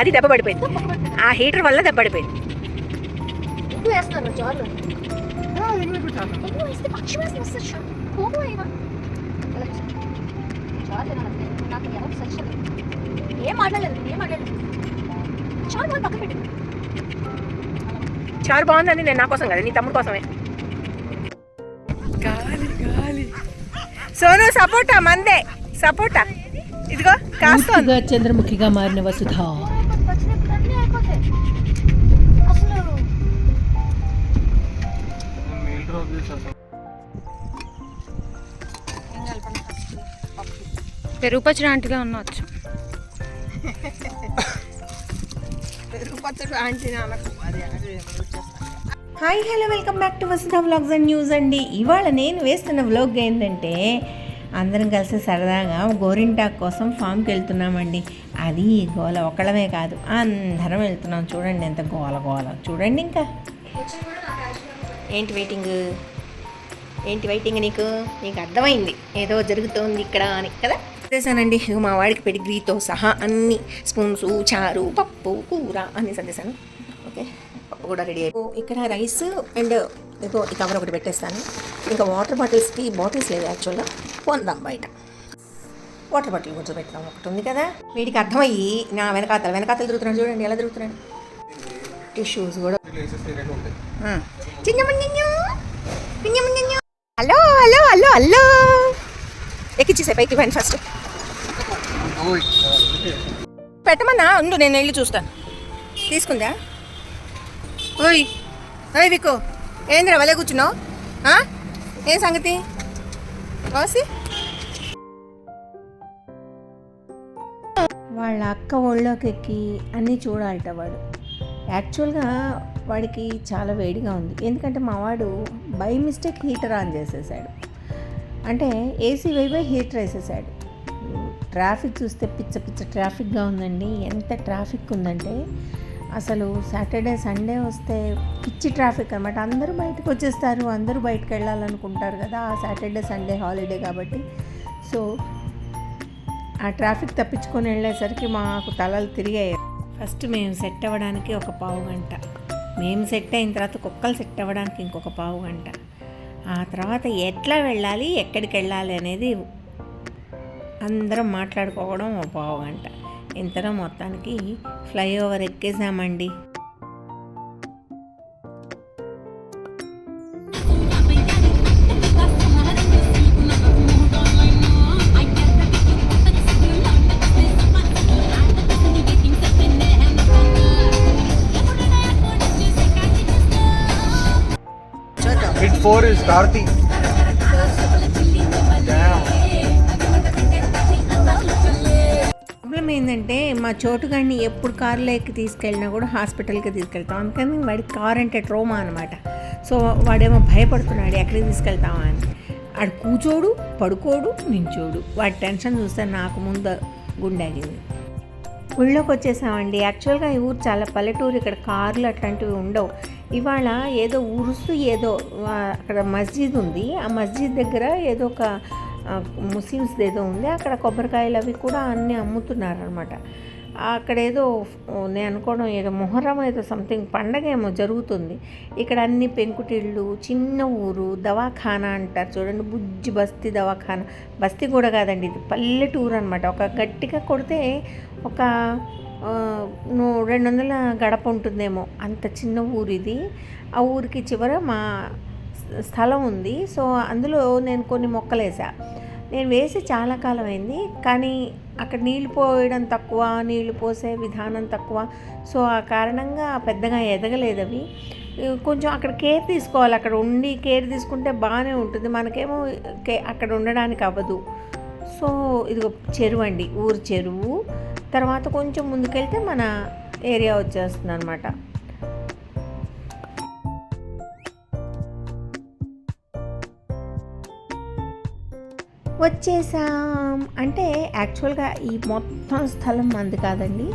అది దెబ్బ పడిపోయింది. ఆ హీటర్ వల్ల దెబ్బ పడిపోయింది. ఏం మాట్లాడలేదు ఏం మాట్లాడలేదు. చాలు వాళ్ళు పక్కన పెట్టింది చారు బాగుందండి నేను నా కోసం కదా నీ తమ్ముడు కోసమే. గాలి గాలి. సోను సపోటా మందే. సపోటా ఇదిగో కాస్త చంద్రముఖిగా మారిన వసుధ. పెరుగు పచ్చడి ఆంటీగా ఉండొచ్చు hi hello welcome back to Vasudha vlogs and news అండి. ఇవాళ నేను వేస్తున్న వ్లాగ్ ఏంటంటే అందరం కలిసి సరదాగా గోరింటాక్ కోసం ఫామ్కి వెళ్తున్నామండి. అది గోల ఒక్కడమే కాదు అందరం వెళ్తున్నాం. చూడండి ఎంత గోల గోల. చూడండి ఇంకా. ఏంటి వెయిటింగ్ ఏంటి వెయిటింగ్ నీకు? నీకు అర్థమైంది. ఏదో జరుగుతోంది ఇక్కడ అని కదా? చేశానండి మా వాడికి పెడిగ్రీతో సహా అన్ని స్పూన్స్ చారు పప్పు కూర అన్ని సందేశాను ఓకే? పప్పు కూడా రెడీ అయిపో ఇక్కడ రైస్ అండ్ ఇగో ఈ కవర్ ఒకటి పెట్టేస్తాను. ఇంకా వాటర్ బాటిల్స్కి బాటిల్స్ లేదు యాక్చువల్గా కొందాం బయట. వాటర్ బాటిల్ కొంచెం పెడతాం ఒకటి ఉంది కదా? వీడికి అర్థమయ్యి నా వెనకాతలు వెనకాతలు తిరుగుతున్నాడు. చూడండి ఎలా తిరుగుతున్నాడు. టిష్యూస్ కూడా. Hello hello hello hello. ఎక్కిచ్చేసే పైకి ఇవ్వండి ఫస్ట్ పెట్టమన్నా? ఉండు నేను వెళ్ళి చూస్తాను. తీసుకుందా? ఓయ్ ఓయ్ వికో ఏంద్రా వలే కూర్చున్నావు? ఆ? ఏం సంగతి? ఓసి వాళ్ళ అక్క ఒళ్ళోకి ఎక్కి అన్నీ చూడాలట వాడు. యాక్చువల్గా వాడికి చాలా వేడిగా ఉంది. ఎందుకంటే మావాడు బై మిస్టేక్ హీటర్ ఆన్ చేసేసాడు. అంటే ఏసీ వైపే హీటర్ వేసేసాడు. ట్రాఫిక్ చూస్తే పిచ్చ పిచ్చ ట్రాఫిక్గా ఉందండి. ఎంత ట్రాఫిక్ ఉందంటే అసలు సాటర్డే సండే వస్తే పిచ్చి ట్రాఫిక్ అనమాట అందరూ బయటకు వచ్చేస్తారు. అందరూ బయటకు వెళ్ళాలనుకుంటారు కదా. ఆ సాటర్డే సండే హాలిడే కాబట్టి. సో ఆ ట్రాఫిక్ తప్పించుకొని వెళ్ళేసరికి మాకు తలలు తిరిగాయి. ఫస్ట్ మేము సెట్ అవ్వడానికి ఒక పావు గంట. మేము సెట్ అయిన తర్వాత కుక్కలు సెట్ అవ్వడానికి ఇంకొక పావు గంట. ఆ తర్వాత ఎట్లా వెళ్ళాలి ఎక్కడికి వెళ్ళాలి అనేది అందరం మాట్లాడుకోవడం ఒక పావు గంట. ఇంతలో మొత్తానికి ఫ్లైఓవర్ ఎక్కేసామండి. 4 is Karthi. ప్రాబ్లం ఏంటంటే మా చోటుగాడిని ఎప్పుడు కారులో ఎక్కి తీసుకెళ్ళినా కూడా హాస్పిటల్కి తీసుకెళ్తాం. అందుకని వాడికి కార్ అంటే ట్రోమా అనమాట సో వాడేమో భయపడుతున్నాడు ఎక్కడికి తీసుకెళ్తామా అని. ఆడు కూచోడు పడుకోడు నించోడు. వాడి టెన్షన్ చూస్తే నాకు ముందు గుండెగింది ఊళ్ళోకి వచ్చేసామండి. యాక్చువల్గా ఈ ఊరు చాలా పల్లెటూరు ఇక్కడ కార్లు అట్లాంటివి ఉండవు. ఇవాళ ఏదో ఉరుసు ఏదో అక్కడ మస్జిద్ ఉంది. ఆ మస్జిద్ దగ్గర ఏదో ఒక ముస్లిమ్స్ ఏదో ఉంది. అక్కడ కొబ్బరికాయలు అవి కూడా అన్నీ అమ్ముతున్నారు అనమాట అక్కడ ఏదో నేను అనుకోవడం ఏదో మొహరం ఏదో సంథింగ్ పండగ ఏమో జరుగుతుంది. ఇక్కడ అన్ని పెంకుటిళ్ళు చిన్న ఊరు దవాఖానా అంటారు చూడండి. బుజ్జి బస్తీ దవాఖానా. బస్తీ కూడా కాదండి ఇది పల్లెటూరు అనమాట ఒక గట్టిగా కొడితే ఒక రెండు వందల గడప ఉంటుందేమో. అంత చిన్న ఊరు ఇది ఆ ఊరికి చివర మా స్థలం ఉంది. సో అందులో నేను కొన్ని మొక్కలు వేసా నేను వేసి చాలా కాలం అయింది కానీ అక్కడ నీళ్ళు పోయడం తక్కువ నీళ్ళు పోసే విధానం తక్కువ. సో ఆ కారణంగా పెద్దగా ఎదగలేదు అవి. కొంచెం అక్కడ కేర్ తీసుకోవాలి. అక్కడ ఉండి కేర్ తీసుకుంటే బాగానే ఉంటుంది. మనకేమో కే అక్కడ ఉండడానికి అవ్వదు. సో ఇదిగో చెరువు అండి ఊరు చెరువు. తర్వాత కొంచెం ముందుకెళ్తే మన ఏరియా వచ్చేస్తుంది అనమాట వచ్చేసాం. అంటే యాక్చువల్గా ఈ మొత్తం స్థలం మంది కాదండి.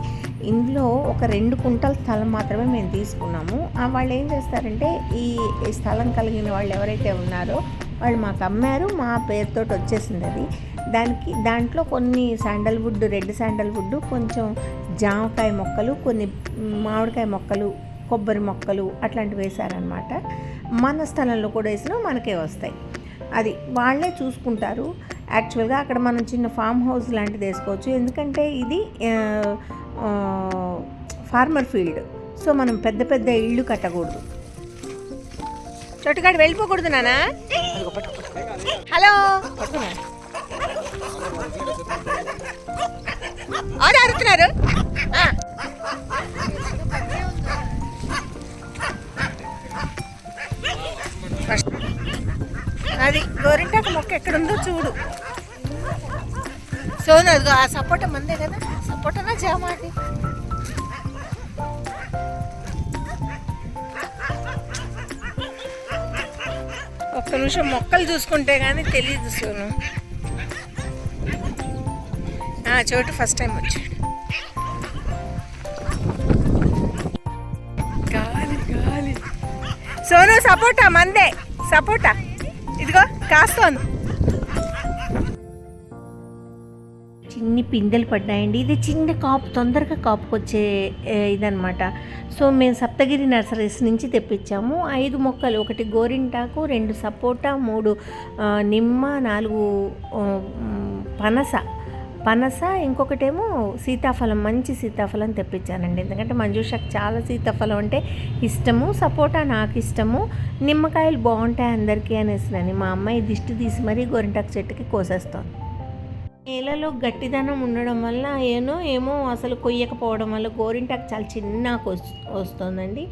ఇందులో ఒక రెండు కుంటల స్థలం మాత్రమే మేము తీసుకున్నాము. వాళ్ళు ఏం చేస్తారంటే ఈ స్థలం కలిగిన వాళ్ళు ఎవరైతే ఉన్నారో వాళ్ళు మాకు అమ్మారు మా పేరుతోటి వచ్చేసింది అది. దానికి దాంట్లో కొన్ని శాండల్వుడ్ రెడ్ శాండల్వుడ్ కొంచెం జామకాయ మొక్కలు కొన్ని మామిడికాయ మొక్కలు కొబ్బరి మొక్కలు అట్లాంటివి వేశారనమాట మన స్థలంలో కూడా వేసినా మనకే వస్తాయి. అది వాళ్ళే చూసుకుంటారు. యాక్చువల్గా అక్కడ మనం చిన్న ఫామ్ హౌస్ లాంటిది వేసుకోవచ్చు. ఎందుకంటే ఇది ఫార్మర్ ఫీల్డ్ సో మనం పెద్ద పెద్ద ఇళ్ళు కట్టకూడదు. చోటుగాడు వెళ్ళిపోకూడదు నానా హలో. ఆరు. ఫస్ట్ అది గోరింటాకు మొక్క ఎక్కడుందో చూడు. సోను అదిగో ఆ సపోటా మందే కదా? సపోటానా జామ అది? ఒక్క నిమిషం మొక్కలు చూసుకుంటే కానీ తెలియదు సోను. చోటు ఫస్ట్ టైం వచ్చాడు గాలి గాలి. సోను సపోటా మందే. సపోటా. ఇదిగో కాస్తోంది. చిన్ని పిందెలు పడ్డాయండి. ఇది చిన్న కాపు తొందరగా కాపుకొచ్చే ఇదనమాట సో మేము సప్తగిరి నర్సరీస్ నుంచి తెప్పించాము. ఐదు మొక్కలు ఒకటి గోరింటాకు రెండు సపోటా మూడు నిమ్మ నాలుగు పనస. పనస ఇంకొకటేమో సీతాఫలం మంచి సీతాఫలం తెప్పించానండి. ఎందుకంటే మంజూషాకి చాలా సీతాఫలం అంటే ఇష్టము సపోటా నాకు ఇష్టము. నిమ్మకాయలు బాగుంటాయి అందరికీ అనేసి మా అమ్మాయి దిష్టి తీసి మరీ గోరింటాకు చెట్టుకి కోసేస్తాను నేలలో గట్టిదనం ఉండడం వల్ల ఏనో ఏమో అసలు కొయ్యకపోవడం వల్ల గోరింటాకు చాలా చిన్నకు వస్తుందండి.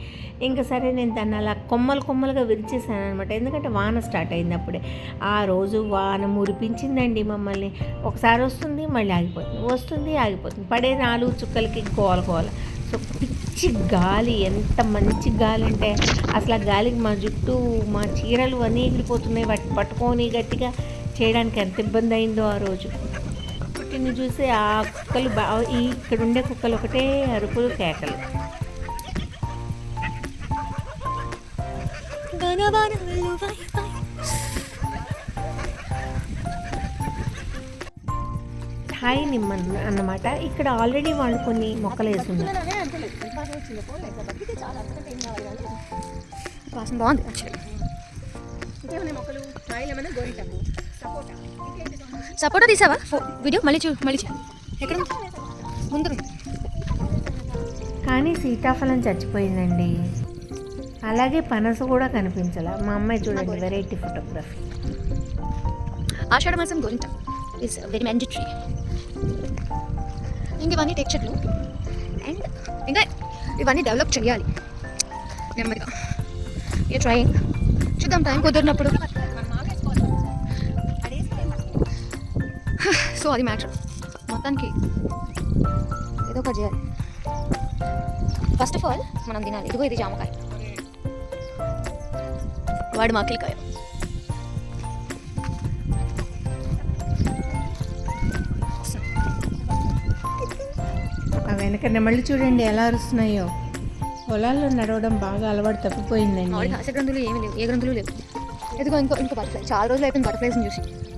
ఇంకా సరే నేను దాన్ని అలా కొమ్మలు కొమ్మలుగా విరిచేసాను అనమాట ఎందుకంటే వాన స్టార్ట్ అయింది అప్పుడే ఆ రోజు వాన మురిపించిందండి మమ్మల్ని. ఒకసారి వస్తుంది మళ్ళీ ఆగిపోతుంది. వస్తుంది ఆగిపోతుంది. పడే నాలుగు చుక్కలకి గోల గోల. సో పిచ్చి గాలి. ఎంత మంచి గాలి అంటే అసలు ఆ గాలికి మా జుట్టు మా చీరలు అన్నీ ఎగిరిపోతున్నాయి వాటిని పట్టుకొని గట్టిగా చేయడానికి ఎంత ఇబ్బంది అయిందో ఆ రోజు. పుట్టిన చూసి ఆ కుక్కలు బా ఇక్కడ ఉండే కుక్కలు ఒకటే అరుపులు కేకలు. హాయ్ నిమ్మ అన్నమాట. ఇక్కడ ఆల్రెడీ వాళ్ళు కొన్ని మొక్కలు వేసున్నారు. వాసన బాగుంది యాక్చువల్లీ సపోటా తీసావా? వీడియో మళ్ళీ చూ మళ్ళీ చూ. ఎక్కడ? ముందు. కానీ సీతాఫలం చచ్చిపోయిందండి. అలాగే పనస కూడా కనిపించాల. మా అమ్మాయి చూడండి వెరైటీ ఫోటోగ్రఫీ ఆషాఢ మాసం గోరింట ఇస్ వెరీ మ్యాండేటరీ ఇంక ఇవన్నీ టెక్చర్లు అండ్ ఇంకా ఇవన్నీ డెవలప్ చేయాలి. నెమ్మదిగా. ఏ ట్రైంగ్ చూద్దాం టైం కుదిరినప్పుడు. సో అది మ్యాటర్. మొత్తానికి ఏదో ఒకటి చేయాలి. ఫస్ట్ ఆఫ్ ఆల్ మనం తినాలి. ఇదిగో ఇది జామకాయ. వాడు మాకిలికాయ. వెనక నెమళ్ళు చూడండి ఎలా అరుస్తున్నాయో. పొలాల్లో నడవడం బాగా అలవాటు తప్పిపోయిందండి. హాస్య గ్రంథులు ఏమీ లేవు. ఏ గ్రంథులు లేవు. ఎదుగో ఇంకో ఇంకో బటర్ఫ్లై చాలా రోజులు అయిపోయింది బటర్ఫ్లైస్ని చూసి.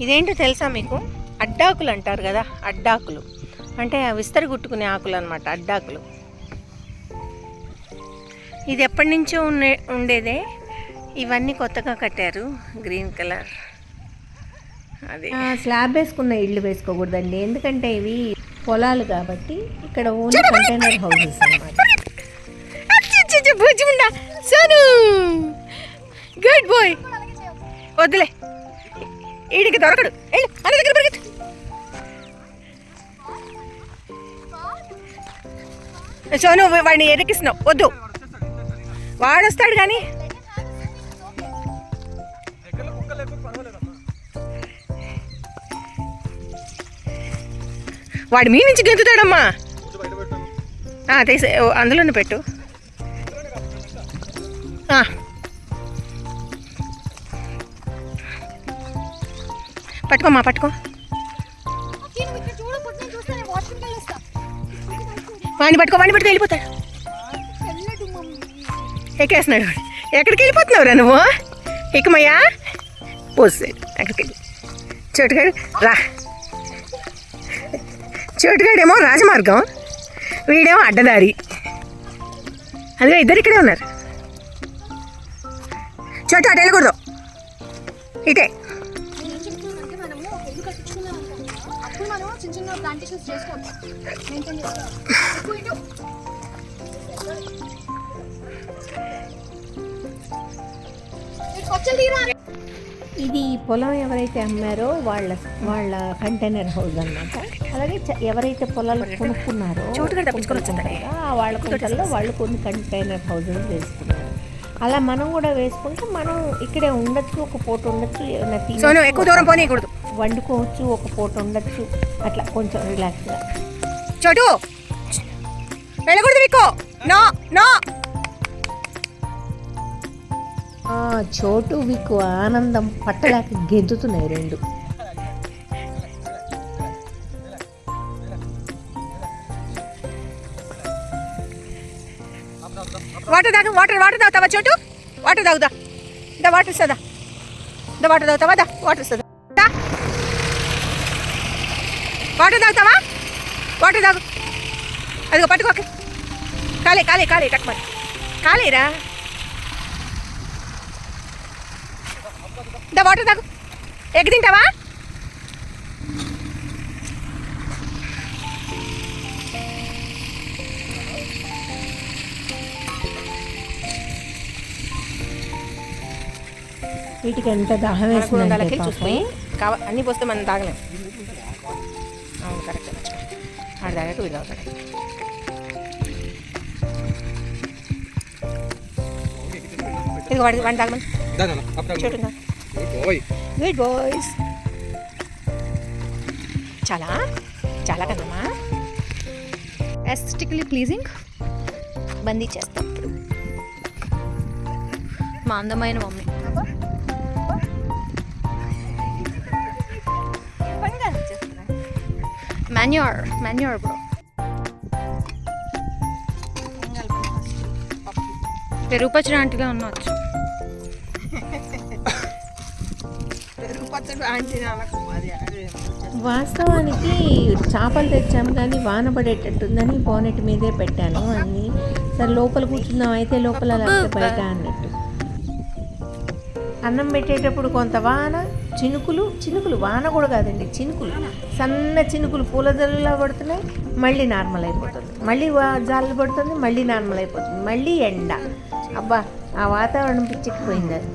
ఇదేంటో తెలుసా మీకు? అడ్డాకులు అంటారు కదా అడ్డాకులు. అంటే విస్తరి గుట్టుకునే ఆకులు అనమాట అడ్డాకులు. ఇది ఎప్పటి నుంచో ఉండే ఉండేదే. ఇవన్నీ కొత్తగా కట్టారు గ్రీన్ కలర్. అది. స్లాబ్ వేసుకున్న ఇల్లు వేసుకోకూడదండి. ఎందుకంటే ఇవి పొలాలు కాబట్టి ఇక్కడ ఓన్లీ కంటైనర్ హౌసెస్ అనమాట గుడ్ బాయ్! వద్దులే. ఈడికి దొరకడు. వెళ్ళు అన్న దగ్గర పరిగెత్తు. నువ్వు వాడిని ఎరికిస్తున్నావు. వద్దు. వాడొస్తాడు కానీ వాడి మీ నుంచి గెంతుతాడమ్మా. ఆ, తీసే అందులోనే పెట్టు. పట్టుకోమా పట్టుకో. వాడిని పట్టుకో వాడిని పట్టుకో వెళ్ళిపోతాడు. ఎక్కేస్తున్నాడు ఎక్కడికి వెళ్ళిపోతున్నావురా నువ్వు? ఎక్కమయ్యా పోసే అక్కడికి వెళ్ళి. చోటుగాడు రా. చోటుగాడేమో రాజమార్గం వీడేమో అడ్డదారి. అదిగా ఇద్దరు ఇక్కడే ఉన్నారు. చోటు అటు వెళ్ళకూడదు. ఇటే. మెయింటైన్ ఎక్కువ ఇటు ఇది పొలం ఎవరైతే అమ్మారో వాళ్ళ వాళ్ళ కంటైనర్ హౌస్ అన్నమాట. అలాగే ఎవరైతే పొలాలు కొనుక్కున్నారో వాళ్ళ కుంటల్లో వాళ్ళు కొన్ని కంటైనర్ హౌసెస్ వేసుకున్నారు. అలా మనం కూడా వేసుకుంటే మనం ఇక్కడే ఉండొచ్చు ఒక పూట ఉండొచ్చు ఎక్కువ దూరం పోనీయకూడదు. వండుకోవచ్చు ఒక పూట ఉండొచ్చు. అట్లా కొంచెం రిలాక్స్గా చోటు! వెళ్ళకూడదు విక్కో నో నో. ఆ చోటు వీకు ఆనందం పట్టలేక గెంతుతున్నాయి రెండు. వాటర్ తాగు వాటర్ వాటర్ తాగుతావా చోటు? వాటర్ తాగుదా. దా వాటర్ సదా దా వాటర్ తాగుతావా? దా వాటర్ సదా వాటర్ తాగుతావా? వాటర్ తాగు. అదిగో పట్టుకోక కాలే కాలే కాలే టక్మని కాలేరా? దా వాటర్ తాగు. ఎగ్ తింటావా? వీటికి ఎంత దాహం. చూసిపోయి కావ అన్నీ పోస్తే మనం తాగలేం. ఆడు తాగాక వీడు తాగుతాడు ఇదిగో వాడి తాగమని. గుడ్ బాయ్స్ చాలా చాలా కదమ్మా ఎస్థెటికలీ ప్లీజింగ్ బందీ చేస్తాం ఇప్పుడు మా అందమైన మమ్మీ. మాన్యూర్ మాన్యూర్ బ్రో పెరుగు పచ్చడి ఆంటీగా ఉండవచ్చు వాస్తవానికి చేపలు తెచ్చాము కానీ వాన పడేటట్టుందని బోనెట్ మీదే పెట్టాను. అన్ని సరే లోపల కూర్చుందాం అయితే లోపల బయట అన్నట్టు. అన్నం పెట్టేటప్పుడు కొంత వాన చినుకులు చినుకులు వాన కూడా కాదండి చినుకులు. సన్న చినుకులు పూలదల్లా పడుతున్నాయి మళ్ళీ నార్మల్ అయిపోతుంది. మళ్ళీ వా- జాలు పడుతుంది మళ్ళీ నార్మల్ అయిపోతుంది. మళ్ళీ ఎండ. అబ్బా ఆ వాతావరణం పిచ్చికిపోయింది అది.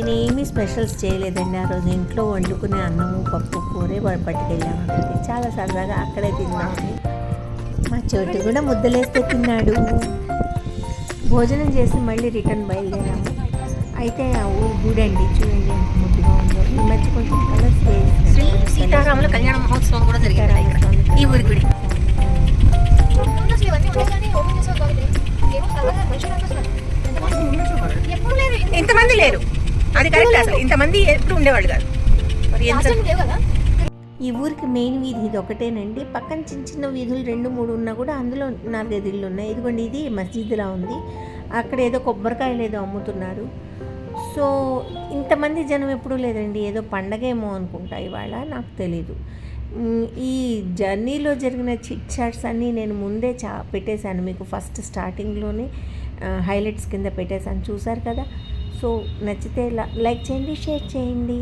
నేనేమి స్పెషల్స్ చేయలేదండి. ఆ రోజు ఇంట్లో వండుకునే అన్నము పప్పు కూరే వాడు పట్టుకెళ్ళామంటే చాలా సరదాగా అక్కడే తిన్నామని మా చోటు కూడా ముద్దలేస్తే తిన్నాడు. భోజనం చేసి మళ్ళీ రిటర్న్ బయలుదేరాము. అయితే ఆ ఊరు గుడి అండి చూడండి ఎంత ముద్దుగా ఉందో. ఈ మధ్య కొంచెం కలర్స్ సీతారాముల కళ్యాణ మహోత్సవం కూడా జరిగింది. ఈ ఊరి గుడి. ఇంతమంది లేరు. అది కరెక్ట్ అసలు. ఇంతమంది ఎప్పుడు ఉండేవాళ్ళు కాదు. మరి ఎంత? ఈ ఊరికి మెయిన్ వీధి ఇది ఒకటేనండి. పక్కన చిన్న చిన్న వీధులు రెండు మూడు ఉన్నా కూడా అందులో నాలుగైదు ఇళ్ళు ఉన్నాయి. ఇదిగోండి ఇది మస్జిద్లా ఉంది. అక్కడ ఏదో కొబ్బరికాయలు ఏదో అమ్ముతున్నారు. సో ఇంతమంది జనం ఎప్పుడూ లేదండి. ఏదో పండగేమో అనుకుంటా ఇవాళ నాకు తెలీదు. ఈ జర్నీలో జరిగిన చిట్ చాట్స్ అన్నీ నేను ముందే చా పెట్టేశాను. మీకు ఫస్ట్ స్టార్టింగ్లోనే హైలైట్స్ కింద పెట్టేశాను. చూసారు కదా? సో నచ్చితే లైక్ చేయండి షేర్ చేయండి.